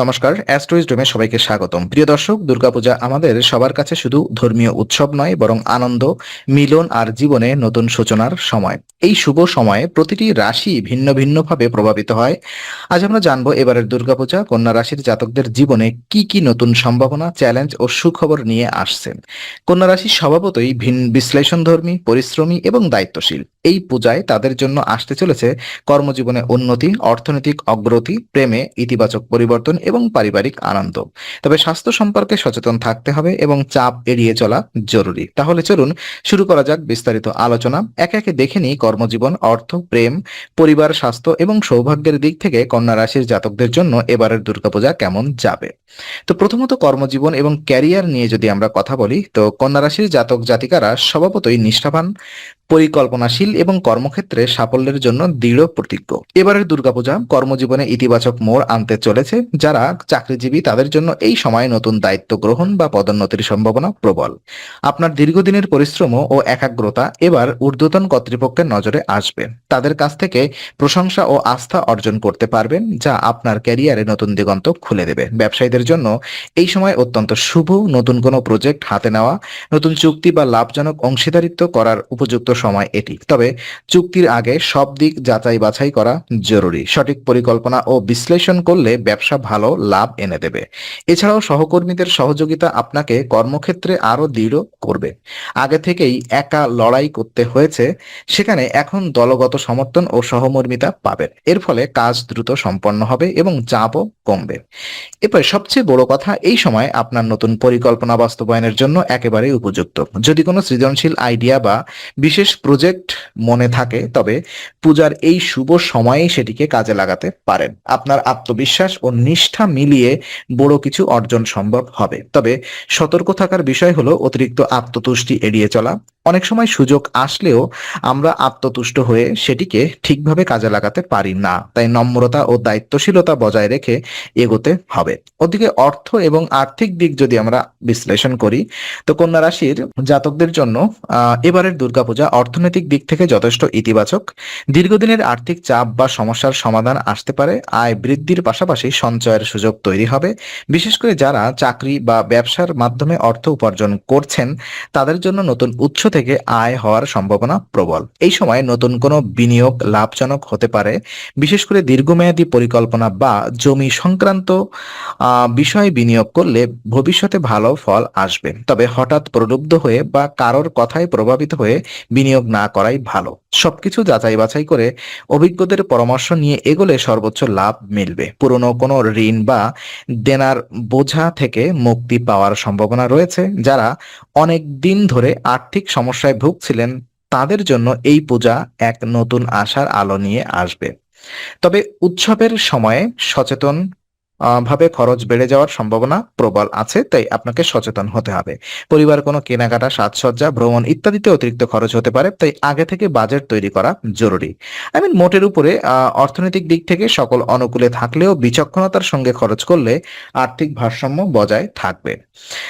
নমস্কার অ্যাস্ট্রোইজ ডোমে সবাইকে স্বাগতম। প্রিয় দর্শক, দুর্গাপূজা আমাদের সবার কাছে শুধু ধর্মীয় উৎসব নয়, বরং আনন্দ, মিলন আর জীবনে নতুন সূচনার সময়। এই শুভ সময়ে প্রতিটি রাশি ভিন্ন ভিন্নভাবে প্রভাবিত হয়। আজ আমরা জানব এবারের দুর্গাপূজা, কন্যা রাশির জাতকদের জীবনে কি কি নতুন সম্ভাবনা, চ্যালেঞ্জ ও সুখবর নিয়ে আসছে। কন্যা রাশি স্বভাবতই ভিন বিশ্লেষণধর্মী, পরিশ্রমী এবং দায়িত্বশীল। এই পূজায় তাদের জন্য আসতে চলেছে কর্মজীবনে উন্নতি, অর্থনৈতিক অগ্রতি, প্রেমে ইতিবাচক পরিবর্তন এবং পারিবারিক আনন্দ। তবে স্বাস্থ্য সম্পর্কে সচেতন থাকতে হবে এবং চাপ এড়িয়ে চলা জরুরি। তাহলে চলুন শুরু করা যাক বিস্তারিত আলোচনা। একে একে দেখে নিই কর্মজীবন, অর্থ, প্রেম, পরিবার, স্বাস্থ্য এবং সৌভাগ্যের দিক থেকে কন্যা রাশির জাতকদের জন্য এবারের দুর্গাপূজা কেমন যাবে? তো প্রথমত কর্মজীবন এবং ক্যারিয়ার নিয়ে যদি আমরা কথা বলি, তো কন্যা রাশির জাতক জাতিকারা স্বভাবতই নিষ্ঠাবান পরিকল্পনাশীল এবং কর্মক্ষেত্রে সাফল্যের জন্য দৃঢ় প্রতিজ্ঞ। এবারের দুর্গাপূজা কর্মজীবনে ইতিবাচক মোড় আনতে চলেছে, যারা চাকরিজীবী তাদের জন্য এই সময় নতুন দায়িত্ব গ্রহণ বা পদোন্নতির সম্ভাবনা প্রবল। আপনার দীর্ঘদিনের পরিশ্রম ও একাগ্রতা এবার ঊর্ধ্বতন কর্তৃপক্ষের নজরে আসবে। তাদের কাছ থেকে প্রশংসা ও আস্থা অর্জন করতে পারবেন, যা আপনার ক্যারিয়ারে নতুন দিগন্ত খুলে দেবে। ব্যবসায়ীদের জন্য এই সময় অত্যন্ত শুভ নতুন কোনো প্রজেক্ট হাতে নেওয়া, নতুন চুক্তি বা লাভজনক অংশীদারিত্ব করার উপযুক্ত সময় এটি। তবে চুক্তির আগে সব দিক যাচাই বাছাই করা জরুরি। সঠিক পরিকল্পনা ও বিশ্লেষণ করলে ব্যবসা ভালো লাভ এনে দেবে। এছাড়াও সহকর্মীদের সহযোগিতা আপনাকে কর্মক্ষেত্রে আরও দৃঢ় করবে। আগে থেকেই একা লড়াই করতে হয়েছে, সেখানে এখন দলগত সমর্থন ও সহমর্মিতা পাবেন। এর ফলে কাজ দ্রুত সম্পন্ন হবে এবং চাপও কমবে। এরপরে সবচেয়ে বড় কথা, এই সময় আপনার নতুন পরিকল্পনা বাস্তবায়নের জন্য একেবারেই উপযুক্ত। যদি কোনো সৃজনশীল আইডিয়া বা বিশেষ প্রজেক্ট মনে থাকে, তবে পূজার এই শুভ সময়ে সেটিকে কাজে লাগাতে পারেন। আপনার আত্মবিশ্বাস ও নিষ্ঠা মিলিয়ে বড় কিছু অর্জন সম্ভব হবে। তবে সতর্ক থাকার বিষয় হলো অতিরিক্ত আত্মতুষ্টি এড়িয়ে চলা অনেক সময় সুযোগ আসলেও আমরা আত্মতুষ্ট হয়ে সেটিকে ঠিকভাবে কাজে লাগাতে পারি না। তাই নম্রতা ও দায়িত্বশীলতা বজায় রেখে এগোতে হবে। ওদিকে অর্থ এবং আর্থিক দিক যদি আমরা বিশ্লেষণ করি, তো কন্যা রাশির জাতকদের জন্য এবারের দুর্গাপূজা অর্থনৈতিক দিক থেকে যথেষ্ট ইতিবাচক। দীর্ঘদিনের আর্থিক চাপ বা সমস্যার সমাধান আসতে পারে, আয় বৃদ্ধির পাশাপাশি সঞ্চয়ের সুযোগ তৈরি হবে। বিশেষ করে যারা চাকরি বা ব্যবসার মাধ্যমে অর্থ উপার্জন করছেন, তাদের জন্য নতুন উৎস থেকে আয় হওয়ার সম্ভাবনা প্রবল। এই সময় নতুন কোনো বিনিয়োগ লাভজনক হতে পারে, বিশেষ করে দীর্ঘমেয়াদী পরিকল্পনা বা জমি সংক্রান্ত বিষয়ে বিনিয়োগ করলে ভবিষ্যতে ভালো ফল আসবে। তবে হঠাৎ প্রলুব্ধ হয়ে বা কারোর কথায় প্রভাবিত হয়ে বিনিয়োগ না করাই ভালো। সবকিছু যাচাই বাছাই করে অভিজ্ঞদের পরামর্শ নিয়ে এগোলে সর্বোচ্চ লাভ মিলবে। পুরনো কোনো ঋণ বা দেনার বোঝা থেকে মুক্তি পাওয়ার সম্ভাবনা রয়েছে, যারা অনেক দিন ধরে আর্থিক সমস্যায় ভুগছিলেন, তাদের জন্য এই পূজা এক নতুন আশার আলো নিয়ে আসবে। তবে উৎসবের সময়ে সচেতন ভাবে খরচ বেড়ে যাওয়ার সম্ভাবনা প্রবল আছে, তাই আপনাকে সচেতন হতে হবে। পরিবার, কোনো কেনাকাটা, সাজসজ্জা, ভ্রমণ ইত্যাদিতে অতিরিক্ত খরচ হতে পারে, তাই আগে থেকে বাজেট তৈরি করা জরুরি। আই মিন, মোটের উপরে অর্থনৈতিক দিক থেকে সকল অনুকূলে থাকলেও বিচক্ষণতার সঙ্গে খরচ করলে আর্থিক ভারসাম্য বজায় থাকবে।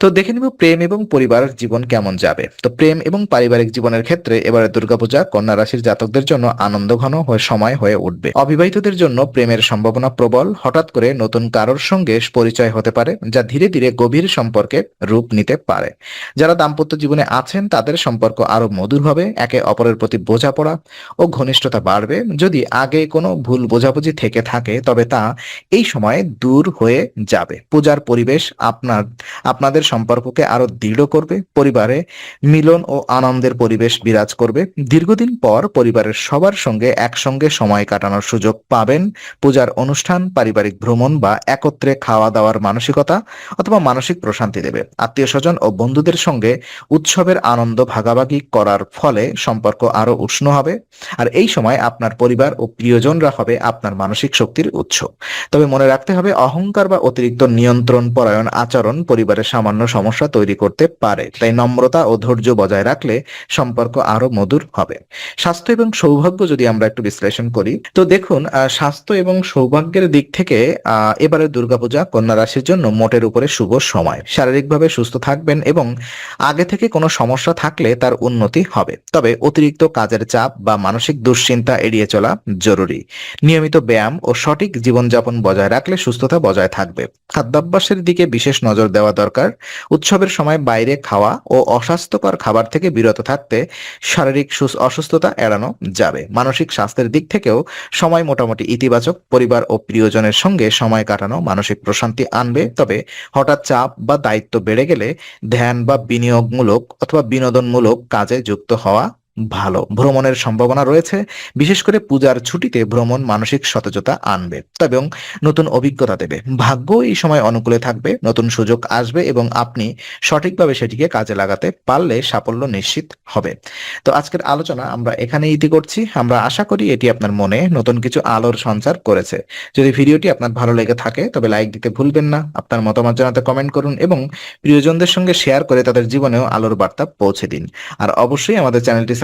তো দেখে নিব প্রেম এবং পরিবারের জীবন কেমন যাবে। তো প্রেম এবং পারিবারিক জীবনের ক্ষেত্রে এবারে দুর্গাপূজা কন্যা রাশির জাতকদের জন্য আনন্দ ঘন হয়ে, সময় হয়ে উঠবে। অবিবাহিতদের জন্য প্রেমের সম্ভাবনা প্রবল, হঠাৎ করে নতুন কারোর সঙ্গে পরিচয় হতে পারে, যা ধীরে ধীরে গভীর সম্পর্কে রূপ নিতে পারে। যারা দাম্পত্য জীবনে আছেন, তাদের সম্পর্ক আরও মধুর হবে, একে অপরের প্রতি বোঝাপড়া ও ঘনিষ্ঠতা বাড়বে। যদি আগে কোনো ভুল বোঝাবুঝি থেকে থাকে, তবে তা এই সময়ে দূর হয়ে যাবে। পূজার পরিবেশ আপনার, আপনাদের সম্পর্ককে আরও দৃঢ় করবে, পরিবারে মিলন ও আনন্দের পরিবেশ বিরাজ করবে। দীর্ঘদিন পর পরিবারের সবার সঙ্গে একসঙ্গে সময় কাটানোর সুযোগ পাবেন। পূজার অনুষ্ঠান, পারিবারিক ভ্রমণ বা একত্রে খাওয়া দাওয়ার মানসিকতা অথবা মানসিক প্রশান্তি দেবে। আত্মীয় স্বজন ও বন্ধুদের সঙ্গে উৎসবের আনন্দ ভাগাভাগি করার ফলে সম্পর্ক আরও উষ্ণ হবে আর এই সময় আপনার পরিবার ও প্রিয়জনরা হবে আপনার মানসিক শক্তির উৎস। তবে মনে রাখতে হবে, অহংকার বা অতিরিক্ত নিয়ন্ত্রণ পরায়ণ আচরণ পরিবারের সামান্য সমস্যা তৈরি করতে পারে। তাই নম্রতা ও ধৈর্য বজায় রাখলে সম্পর্ক আরও মধুর হবে। স্বাস্থ্য এবং সৌভাগ্য যদি আমরা একটু বিশ্লেষণ করি, তো দেখুন স্বাস্থ্য এবং সৌভাগ্যের দিক থেকে এবারে দুর্গাপূজা, কন্যা রাশির জন্য মোটের উপরে শুভ সময়। শারীরিকভাবে সুস্থ থাকবেন এবং আগে থেকে কোনো সমস্যা থাকলে তার উন্নতি হবে। তবে অতিরিক্ত কাজের চাপ বা মানসিক দুশ্চিন্তা এড়িয়ে চলা জরুরি। নিয়মিত ব্যায়াম ও সঠিক জীবনযাপন বজায় রাখলে সুস্থতা বজায় থাকবে। খাদ্যাভ্যাসের দিকে বিশেষ নজর দেওয়া দরকার। উৎসবের সময় বাইরে খাওয়া ও অস্বাস্থ্যকর খাবার থেকে বিরত থাকতে শারীরিক সুস- অসুস্থতা এড়ানো যাবে। মানসিক স্বাস্থ্যের দিক থেকেও সময় মোটামুটি ইতিবাচক। পরিবার ও প্রিয়জনের সঙ্গে সময় কাটানো মানসিক প্রশান্তি আনবে, তবে হঠাৎ চাপ বা দায়িত্ব বেড়ে গেলে ধ্যান বা বিনিয়োগমূলক অথবা বিনোদনমূলক কাজে যুক্ত হওয়া ভালো। ভ্রমণের সম্ভাবনা রয়েছে, বিশেষ করে পূজার ছুটিতে ভ্রমণ মানসিক সতেজতা আনবে। এবং নতুন অভিজ্ঞতা দেবে। ভাগ্য এই সময় অনুকূলে থাকবে, নতুন সুযোগ আসবে এবং আপনি সঠিকভাবে সেটিকে কাজে লাগাতে পারলে সাফল্য নিশ্চিত হবে। তো আজকের আলোচনা আমরা এখানে ইতি করছি। আমরা আশা করি এটি আপনার মনে নতুন কিছু আলোর সঞ্চার করেছে। যদি ভিডিওটি আপনার ভালো লেগে থাকে, তবে লাইক দিতে ভুলবেন না। আপনার মতামত জানাতে কমেন্ট করুন এবং প্রিয়জনদের সঙ্গে শেয়ার করে তাদের জীবনেও আলোর বার্তা পৌঁছে দিন। আর অবশ্যই আমাদের চ্যানেলটি